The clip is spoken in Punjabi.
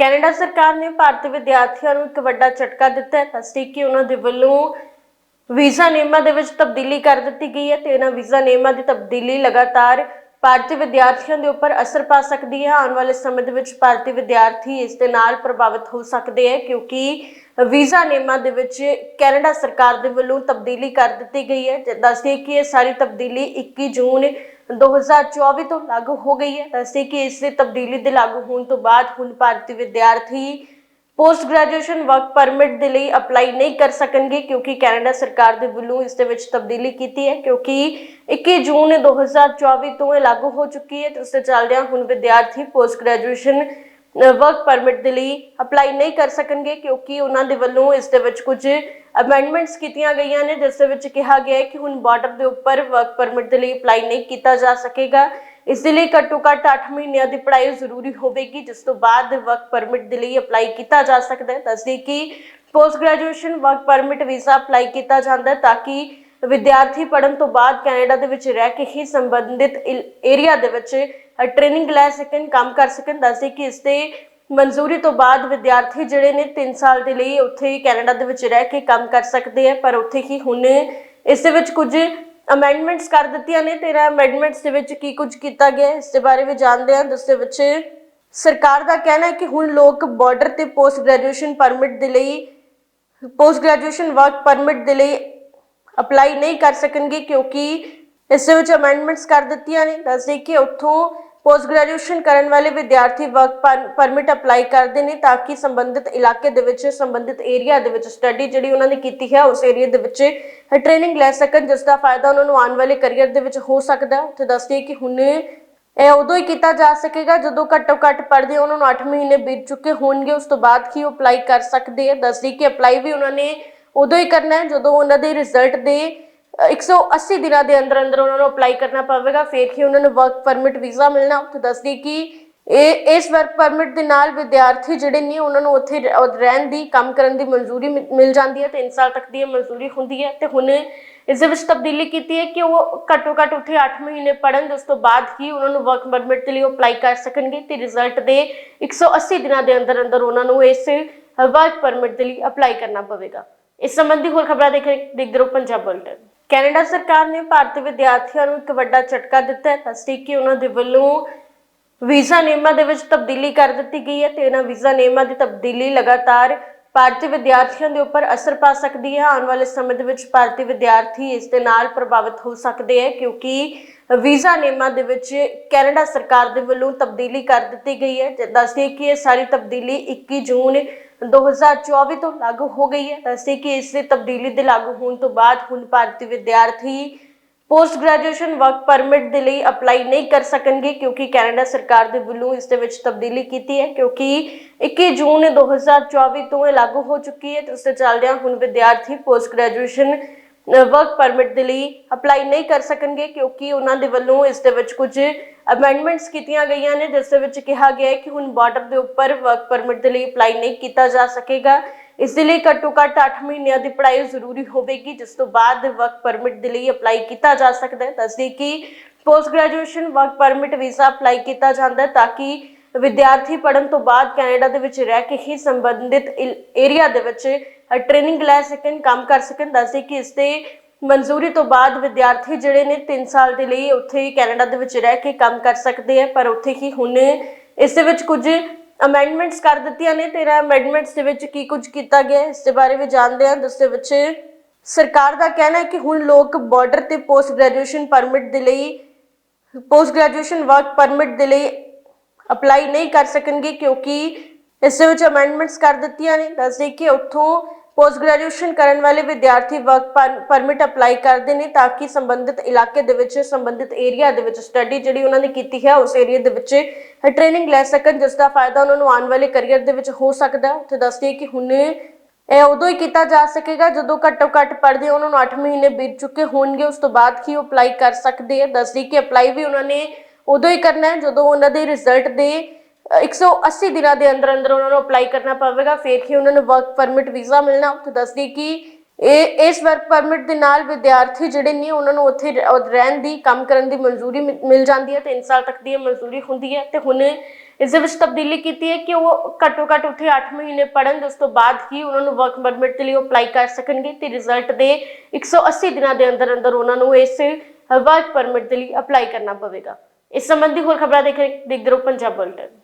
ਕੈਨੇਡਾ ਸਰਕਾਰ ਨੇ ਭਾਰਤੀ ਵਿਦਿਆਰਥੀਆਂ ਨੂੰ ਇੱਕ ਵੱਡਾ ਝਟਕਾ ਦਿੱਤਾ ਹੈ। ਦੱਸਦੀ ਕਿ ਉਹਨਾਂ ਦੇ ਵੱਲੋਂ ਵੀਜ਼ਾ ਨਿਯਮਾਂ ਦੇ ਵਿੱਚ ਤਬਦੀਲੀ ਕਰ ਦਿੱਤੀ ਗਈ ਹੈ ਤੇ ਇਹਨਾਂ ਵੀਜ਼ਾ ਨਿਯਮਾਂ ਦੀ ਤਬਦੀਲੀ ਲਗਾਤਾਰ ਭਾਰਤੀ ਵਿਦਿਆਰਥੀਆਂ ਦੇ ਉੱਪਰ ਅਸਰ ਪਾ ਸਕਦੀ ਹੈ। ਆਉਣ ਵਾਲੇ ਸਮੇਂ ਦੇ ਵਿੱਚ ਭਾਰਤੀ ਵਿਦਿਆਰਥੀ ਇਸ ਦੇ ਨਾਲ ਪ੍ਰਭਾਵਿਤ ਹੋ ਸਕਦੇ ਹੈ ਕਿਉਂਕਿ ਵੀਜ਼ਾ ਨਿਯਮਾਂ ਦੇ ਵਿੱਚ ਕੈਨੇਡਾ ਸਰਕਾਰ ਦੇ ਵੱਲੋਂ ਤਬਦੀਲੀ ਕਰ ਦਿੱਤੀ ਗਈ ਹੈ। ਤੇ ਦੱਸਦੇ ਕਿ ਇਹ ਸਾਰੀ ਤਬਦੀਲੀ 21 ਜੂਨ 2024 ਤੋਂ ਲਾਗੂ ਹੋ ਗਈ ਹੈ। ਦੱਸਦੇ ਕਿ ਇਸ ਦੀ ਤਬਦੀਲੀ ਦੇ ਲਾਗੂ ਹੋਣ ਤੋਂ ਬਾਅਦ ਹੁਣ ਭਾਰਤੀ ਵਿਦਿਆਰਥੀ ਪੋਸਟ ਗ੍ਰੈਜੂਏਸ਼ਨ ਵਰਕ ਪਰਮਿਟ ਦੇ ਲਈ ਅਪਲਾਈ ਨਹੀਂ ਕਰ ਸਕਣਗੇ ਕਿਉਂਕਿ ਕੈਨੇਡਾ ਸਰਕਾਰ ਦੇ ਵੱਲੋਂ ਇਸ ਦੇ ਵਿੱਚ ਤਬਦੀਲੀ ਕੀਤੀ ਹੈ, ਕਿਉਂਕਿ 21 ਜੂਨ 2024 ਤੋਂ ਇਹ ਲਾਗੂ ਹੋ ਚੁੱਕੀ ਹੈ ਤੇ ਉਸ ਦੇ ਚੱਲਦਿਆਂ ਹੁਣ ਵਿਦਿਆਰਥੀ ਪੋਸਟ ਗ੍ਰੈਜੂਏਸ਼ਨ ਵਰਕ ਪਰਮਿਟ ਦੇ ਲਈ ਅਪਲਾਈ ਨਹੀਂ ਕਰ ਸਕਣਗੇ ਕਿਉਂਕਿ ਉਹਨਾਂ ਦੇ ਵੱਲੋਂ ਇਸ ਦੇ ਵਿੱਚ ਕੁਝ ਅਮੈਂਡਮੈਂਟਸ ਕੀਤੀਆਂ ਗਈਆਂ ਨੇ, ਜਿਸ ਦੇ ਵਿੱਚ ਕਿਹਾ ਗਿਆ ਹੈ ਕਿ ਹੁਣ ਬਾਰਡਰ ਦੇ ਉੱਪਰ ਵਰਕ ਪਰਮਿਟ ਦੇ ਲਈ ਅਪਲਾਈ ਨਹੀਂ ਕੀਤਾ ਜਾ ਸਕੇਗਾ। ਇਸ ਦੇ ਲਈ ਘੱਟੋ ਘੱਟ 8 ਮਹੀਨਿਆਂ ਦੀ ਪੜ੍ਹਾਈ ਜ਼ਰੂਰੀ ਹੋਵੇਗੀ, ਜਿਸ ਤੋਂ ਬਾਅਦ ਵਰਕ ਪਰਮਿਟ ਦੇ ਲਈ ਅਪਲਾਈ ਕੀਤਾ ਜਾ ਸਕਦਾ ਹੈ। ਦੱਸਦੇ ਕਿ post graduation work permit visa apply ਕੀਤਾ ਜਾਂਦਾ ਹੈ ਤਾਂ ਕਿ ਵਿਦਿਆਰਥੀ ਪੜਨ ਤੋਂ ਬਾਅਦ ਕੈਨੇਡਾ ਦੇ ਵਿੱਚ ਰਹਿ ਕੇ ਹੀ ਸੰਬੰਧਿਤ ਏਰੀਆ ਦੇ ਵਿੱਚ ਟ੍ਰੇਨਿੰਗ ਲੈ ਸਕਣ, ਕੰਮ ਕਰ ਸਕਣ। ਦੱਸਦੇ ਕਿ ਇਸ ਤੇ ਮਨਜ਼ੂਰੀ ਤੋਂ ਬਾਅਦ ਵਿਦਿਆਰਥੀ ਜਿਹੜੇ ਨੇ 3 ਸਾਲ ਦੇ ਲਈ ਉੱਥੇ ਕੈਨੇਡਾ ਦੇ ਵਿੱਚ ਰਹਿ ਕੇ ਕੰਮ ਕਰ ਸਕਦੇ ਆ ਪਰ ਉੱਥੇ ਹੀ ਹੁਣ ਇਸ ਦੇ ਵਿੱਚ ਕੁਝ ਅਮੈਂਡਮੈਂਟਸ ਕਰ ਦਿੱਤੀਆਂ ਨੇ। ਤੇਰਾ ਅਮੈਂਡਮੈਂਟਸ ਦੇ ਵਿੱਚ ਕੀ ਕੁਝ ਕੀਤਾ ਗਿਆ ਇਸ ਦੇ ਬਾਰੇ ਵੀ ਜਾਣਦੇ ਹਾਂ। ਜਿਸ ਦੇ ਵਿੱਚ ਸਰਕਾਰ ਦਾ ਕਹਿਣਾ ਹੈ ਕਿ ਹੁਣ ਲੋਕ ਬਾਰਡਰ ਤੇ ਪੋਸਟ ਗ੍ਰੈਜੂਏਸ਼ਨ ਪਰਮਿਟ ਦੇ ਲਈ ਪੋਸਟ ਗ੍ਰੈਜੂਏਸ਼ਨ ਵਰਕ ਪਰਮਿਟ ਦੇ ਲਈ ਅਪਲਾਈ ਨਹੀਂ ਕਰ ਸਕਣਗੇ, ਕਿਉਂਕਿ ਇਸ ਦੇ ਵਿੱਚ ਅਮੈਂਡਮੈਂਟਸ ਕਰ ਦਿੱਤੀਆਂ ਨੇ। ਦੱਸਦੇ ਕਿ ਉੱਥੋਂ ਪੋਸਟ ਗ੍ਰੈਜੂਏਸ਼ਨ ਕਰਨ ਵਾਲੇ ਵਿਦਿਆਰਥੀ ਵਰਕ ਪਰਮਿਟ ਅਪਲਾਈ ਕਰਦੇ ਨੇ ਤਾਂ ਕਿ ਸੰਬੰਧਿਤ ਇਲਾਕੇ ਦੇ ਵਿੱਚ, ਸੰਬੰਧਿਤ ਏਰੀਆ ਦੇ ਵਿੱਚ ਸਟੱਡੀ ਜਿਹੜੀ ਉਹਨਾਂ ਨੇ ਕੀਤੀ ਹੈ, ਉਸ ਏਰੀਆ ਦੇ ਵਿੱਚ ਟ੍ਰੇਨਿੰਗ ਲੈ ਸਕਣ, ਜਿਸ ਦਾ ਫਾਇਦਾ ਉਹਨਾਂ ਨੂੰ ਆਉਣ ਵਾਲੇ ਕੈਰੀਅਰ ਦੇ ਵਿੱਚ ਹੋ ਸਕਦਾ ਹੈ। ਉੱਥੇ ਦੱਸਦੇ ਕਿ ਹੁਣ ਇਹ ਉਦੋਂ ਹੀ ਕੀਤਾ ਜਾ ਸਕੇਗਾ ਜਦੋਂ ਘੱਟੋ ਘੱਟ ਪੜ੍ਹਦੇ ਉਹਨਾਂ ਨੂੰ 8 ਮਹੀਨੇ ਬੀਤ ਚੁੱਕੇ ਹੋਣਗੇ, ਉਸ ਤੋਂ ਬਾਅਦ ਹੀ ਉਹ ਅਪਲਾਈ ਕਰ ਸਕਦੇ ਆ ਦੱਸਦੀ ਕਿ ਅਪਲਾਈ ਵੀ ਉਹਨਾਂ ਨੇ ਉਦੋਂ ਹੀ ਕਰਨਾ ਹੈ ਜਦੋਂ ਉਹਨਾਂ ਦੇ ਰਿਜ਼ਲਟ ਦੇ 180 ਦਿਨਾਂ ਦੇ ਅੰਦਰ ਅੰਦਰ ਉਹਨਾਂ ਨੂੰ ਅਪਲਾਈ ਕਰਨਾ ਪਵੇਗਾ, ਫਿਰ ਹੀ ਉਹਨਾਂ ਨੂੰ ਵਰਕ ਪਰਮਿਟ ਵੀਜ਼ਾ ਮਿਲਣਾ। ਉੱਥੇ ਦੱਸਦੀ ਕਿ ਇਹ, ਇਸ ਵਰਕ ਪਰਮਿਟ ਦੇ ਨਾਲ ਵਿਦਿਆਰਥੀ ਜਿਹੜੇ ਨੇ ਉਹਨਾਂ ਨੂੰ ਉੱਥੇ ਰਹਿਣ ਦੀ, ਕੰਮ ਕਰਨ ਦੀ ਮਨਜ਼ੂਰੀ ਮਿ- ਮਿਲ ਜਾਂਦੀ ਹੈ 3 ਸਾਲ ਤੱਕ ਦੀ ਇਹ ਮਨਜ਼ੂਰੀ ਹੁੰਦੀ ਹੈ। ਤੇ ਹੁਣ ਇਸ ਦੇ ਵਿੱਚ ਤਬਦੀਲੀ ਕੀਤੀ ਹੈ ਕਿ ਉਹ ਘੱਟੋ ਘੱਟ ਉੱਥੇ 8 ਮਹੀਨੇ ਪੜਨ ਉਸ ਤੋਂ ਬਾਅਦ ਹੀ ਉਹਨਾਂ ਨੂੰ ਵਰਕ ਪਰਮਿਟ ਦੇ ਲਈ ਅਪਲਾਈ ਕਰ ਸਕਣਗੇ ਤੇ ਰਿਜ਼ਲਟ ਦੇ 180 ਦਿਨਾਂ ਦੇ ਅੰਦਰ ਅੰਦਰ ਉਹਨਾਂ ਨੂੰ ਇਸ ਵਰਕ ਪਰਮਿਟ ਦੇ ਲਈ ਅਪਲਾਈ ਕਰਨਾ ਪਵੇਗਾ। ਇਸ ਸੰਬੰਧੀ ਹੋਰ ਖਬਰਾਂ ਦੇਖ ਦੇਖਦੇ ਰਹੋ ਪੰਜਾਬ ਬੁਲਟਨ। ਕੈਨੇਡਾ ਸਰਕਾਰ ਨੇ ਭਾਰਤੀ ਵਿਦਿਆਰਥੀਆਂ ਨੂੰ ਇੱਕ ਵੱਡਾ ਝਟਕਾ ਦਿੱਤਾ ਹੈ। ਦੱਸਦੀ ਕਿ ਉਹਨਾਂ ਦੇ ਵੱਲੋਂ ਵੀਜ਼ਾ ਨਿਯਮਾਂ ਦੇ ਵਿੱਚ ਤਬਦੀਲੀ ਕਰ ਦਿੱਤੀ ਗਈ ਹੈ ਤੇ ਇਹਨਾਂ ਵੀਜ਼ਾ ਨਿਯਮਾਂ ਦੀ ਤਬਦੀਲੀ ਲਗਾਤਾਰ ਭਾਰਤੀ ਵਿਦਿਆਰਥੀਆਂ ਦੇ ਉੱਪਰ ਅਸਰ ਪਾ ਸਕਦੀ ਹੈ। ਆਉਣ ਵਾਲੇ ਸਮੇਂ ਦੇ ਵਿੱਚ ਭਾਰਤੀ ਵਿਦਿਆਰਥੀ ਇਸ ਦੇ ਨਾਲ ਪ੍ਰਭਾਵਿਤ ਹੋ ਸਕਦੇ ਹੈ ਕਿਉਂਕਿ ਵੀਜ਼ਾ ਨਿਯਮਾਂ ਦੇ ਵਿੱਚ ਕੈਨੇਡਾ ਸਰਕਾਰ ਦੇ ਵੱਲੋਂ ਤਬਦੀਲੀ ਕਰ ਦਿੱਤੀ ਗਈ ਹੈ। ਤੇ ਦੱਸਦੇ ਕਿ ਇਹ ਸਾਰੀ ਤਬਦੀਲੀ 21 ਜੂਨ 2024 ਤੋਂ ਲਾਗੂ ਹੋ ਗਈ ਹੈ। ਦੱਸਦੇ ਕਿ ਇਸ ਦੀ ਤਬਦੀਲੀ ਦੇ ਲਾਗੂ ਹੋਣ ਤੋਂ ਬਾਅਦ ਹੁਣ ਭਾਰਤੀ ਵਿਦਿਆਰਥੀ ਪੋਸਟ ਗ੍ਰੈਜੂਏਸ਼ਨ ਵਰਕ ਪਰਮਿਟ ਦੇ ਲਈ ਅਪਲਾਈ ਨਹੀਂ ਕਰ ਸਕਣਗੇ ਕਿਉਂਕਿ ਕੈਨੇਡਾ ਸਰਕਾਰ ਦੇ ਵੱਲੋਂ ਇਸ ਦੇ ਵਿੱਚ ਤਬਦੀਲੀ ਕੀਤੀ ਹੈ, ਕਿਉਂਕਿ 21 ਜੂਨ 2024 ਤੋਂ ਇਹ ਲਾਗੂ ਹੋ ਚੁੱਕੀ ਹੈ ਤੇ ਉਸ ਦੇ ਚੱਲਦਿਆਂ ਹੁਣ ਵਿਦਿਆਰਥੀ ਪੋਸਟ ਗ੍ਰੈਜੂਏਸ਼ਨ ਵਰਕ ਪਰਮਿਟ ਦੇ ਲਈ ਅਪਲਾਈ ਨਹੀਂ ਕਰ ਸਕਣਗੇ ਕਿਉਂਕਿ ਉਹਨਾਂ ਦੇ ਵੱਲੋਂ ਇਸ ਦੇ ਵਿੱਚ ਕੁਝ ਅਮੈਂਡਮੈਂਟਸ ਕੀਤੀਆਂ ਗਈਆਂ ਨੇ, ਜਿਸ ਦੇ ਵਿੱਚ ਕਿਹਾ ਗਿਆ ਹੈ ਕਿ ਹੁਣ ਬਾਰਡਰ ਦੇ ਉੱਪਰ ਵਰਕ ਪਰਮਿਟ ਦੇ ਲਈ ਅਪਲਾਈ ਨਹੀਂ ਕੀਤਾ ਜਾ ਸਕੇਗਾ। ਇਸ ਦੇ ਲਈ ਘੱਟੋ ਘੱਟ 8 ਮਹੀਨਿਆਂ ਦੀ ਪੜ੍ਹਾਈ ਜ਼ਰੂਰੀ ਹੋਵੇਗੀ, ਜਿਸ ਤੋਂ ਬਾਅਦ ਵਰਕ ਪਰਮਿਟ ਦੇ ਲਈ ਅਪਲਾਈ ਕੀਤਾ ਜਾ ਸਕਦਾ ਹੈ। ਦੱਸਦੇ ਕਿ post graduation work permit visa apply ਕੀਤਾ ਜਾਂਦਾ ਹੈ ਤਾਂ ਕਿ ਵਿਦਿਆਰਥੀ ਪੜਨ ਤੋਂ ਬਾਅਦ ਕੈਨੇਡਾ ਦੇ ਵਿੱਚ ਰਹਿ ਕੇ ਹੀ ਸੰਬੰਧਿਤ ਏਰੀਆ ਦੇ ਵਿੱਚ ਟ੍ਰੇਨਿੰਗ ਲੈ ਸਕਣ, ਕੰਮ ਕਰ ਸਕਣ। ਦੱਸਦੇ ਕਿ ਇਸ ਤੇ ਮਨਜ਼ੂਰੀ ਤੋਂ ਬਾਅਦ ਵਿਦਿਆਰਥੀ ਜਿਹੜੇ ਨੇ 3 ਸਾਲ ਦੇ ਲਈ ਉੱਥੇ ਕੈਨੇਡਾ ਦੇ ਵਿੱਚ ਰਹਿ ਕੇ ਕੰਮ ਕਰ ਸਕਦੇ ਆ ਪਰ ਉੱਥੇ ਹੀ ਹੁਣ ਇਸ ਦੇ ਵਿੱਚ ਕੁਝ ਅਮੈਂਡਮੈਂਟਸ ਕਰ ਦਿੱਤੀਆਂ ਨੇ। ਤੇਰਾ ਅਮੈਂਡਮੈਂਟਸ ਦੇ ਵਿੱਚ ਕੀ ਕੁਝ ਕੀਤਾ ਗਿਆ ਇਸ ਦੇ ਬਾਰੇ ਵੀ ਜਾਣਦੇ ਹਾਂ। ਜਿਸ ਦੇ ਵਿੱਚ ਸਰਕਾਰ ਦਾ ਕਹਿਣਾ ਹੈ ਕਿ ਹੁਣ ਲੋਕ ਬਾਰਡਰ ਤੇ ਪੋਸਟ ਗ੍ਰੈਜੂਏਸ਼ਨ ਪਰਮਿਟ ਦੇ ਲਈ ਪੋਸਟ ਗ੍ਰੈਜੂਏਸ਼ਨ ਵਰਕ ਪਰਮਿਟ ਦੇ ਲਈ ਅਪਲਾਈ ਨਹੀਂ ਕਰ ਸਕਣਗੇ, ਕਿਉਂਕਿ ਇਸ ਦੇ ਵਿੱਚ ਅਮੈਂਡਮੈਂਟਸ ਕਰ ਦਿੱਤੀਆਂ ਨੇ। ਦੱਸਦੇ ਕਿ ਉੱਥੋਂ ਪੋਸਟ ਗ੍ਰੈਜੂਏਸ਼ਨ ਕਰਨ ਵਾਲੇ ਵਿਦਿਆਰਥੀ ਵਰਕ ਪਰਮਿਟ ਅਪਲਾਈ ਕਰਦੇ ਨੇ ਤਾਂ ਕਿ ਸੰਬੰਧਿਤ ਇਲਾਕੇ ਦੇ ਵਿੱਚ, ਸੰਬੰਧਿਤ ਏਰੀਆ ਦੇ ਵਿੱਚ ਸਟੱਡੀ ਜਿਹੜੀ ਉਹਨਾਂ ਨੇ ਕੀਤੀ ਹੈ, ਉਸ ਏਰੀਆ ਦੇ ਵਿੱਚ ਟ੍ਰੇਨਿੰਗ ਲੈ ਸਕਣ, ਜਿਸ ਦਾ ਫਾਇਦਾ ਉਹਨਾਂ ਨੂੰ ਆਉਣ ਵਾਲੇ ਕੈਰੀਅਰ ਦੇ ਵਿੱਚ ਹੋ ਸਕਦਾ ਉੱਥੇ ਦੱਸਦੀ ਕਿ ਹੁਣ ਇਹ ਉਦੋਂ ਹੀ ਕੀਤਾ ਜਾ ਸਕੇਗਾ ਜਦੋਂ ਘੱਟੋ ਘੱਟ ਪੜ੍ਹਦੇ ਉਹਨਾਂ ਨੂੰ 8 ਮਹੀਨੇ ਬੀਤ ਚੁੱਕੇ ਹੋਣਗੇ, ਉਸ ਤੋਂ ਬਾਅਦ ਹੀ ਉਹ ਅਪਲਾਈ ਕਰ ਸਕਦੇ ਆ ਦੱਸਦੀ ਕਿ ਅਪਲਾਈ ਵੀ ਉਹਨਾਂ ਨੇ ਉਦੋਂ ਹੀ ਕਰਨਾ ਹੈ ਜਦੋਂ ਉਹਨਾਂ ਦੇ ਰਿਜ਼ਲਟ ਦੇ 180 ਦਿਨਾਂ ਦੇ ਅੰਦਰ ਅੰਦਰ ਉਹਨਾਂ ਨੂੰ ਅਪਲਾਈ ਕਰਨਾ ਪਵੇਗਾ, ਫਿਰ ਹੀ ਉਹਨਾਂ ਨੂੰ ਵਰਕ ਪਰਮਿਟ ਵੀਜ਼ਾ ਮਿਲਣਾ। ਉੱਥੇ ਦੱਸਦੀ ਕਿ ਇਹ, ਇਸ ਵਰਕ ਪਰਮਿਟ ਦੇ ਨਾਲ ਵਿਦਿਆਰਥੀ ਜਿਹੜੇ ਨੇ ਉਹਨਾਂ ਨੂੰ ਉੱਥੇ ਰਹਿਣ ਦੀ, ਕੰਮ ਕਰਨ ਦੀ ਮਨਜ਼ੂਰੀ ਮਿ- ਮਿਲ ਜਾਂਦੀ ਹੈ 3 ਸਾਲ ਤੱਕ ਦੀ ਇਹ ਮਨਜ਼ੂਰੀ ਹੁੰਦੀ ਹੈ। ਤੇ ਹੁਣ ਇਸ ਦੇ ਵਿੱਚ ਤਬਦੀਲੀ ਕੀਤੀ ਹੈ ਕਿ ਉਹ ਘੱਟੋ ਘੱਟ ਉੱਥੇ 8 ਮਹੀਨੇ ਪੜਨ ਉਸ ਤੋਂ ਬਾਅਦ ਹੀ ਉਹਨਾਂ ਨੂੰ ਵਰਕ ਪਰਮਿਟ ਦੇ ਲਈ ਅਪਲਾਈ ਕਰ ਸਕਣਗੇ ਤੇ ਰਿਜ਼ਲਟ ਦੇ 180 ਦਿਨਾਂ ਦੇ ਅੰਦਰ ਅੰਦਰ ਉਹਨਾਂ ਨੂੰ ਇਸ ਵਰਕ ਪਰਮਿਟ ਦੇ ਲਈ ਅਪਲਾਈ ਕਰਨਾ ਪਵੇਗਾ। ਇਸ ਸੰਬੰਧੀ ਹੋਰ ਖਬਰਾਂ ਦੇਖ ਦੇਖਦੇ ਰਹੋ ਪੰਜਾਬ ਬੁਲਟਨ।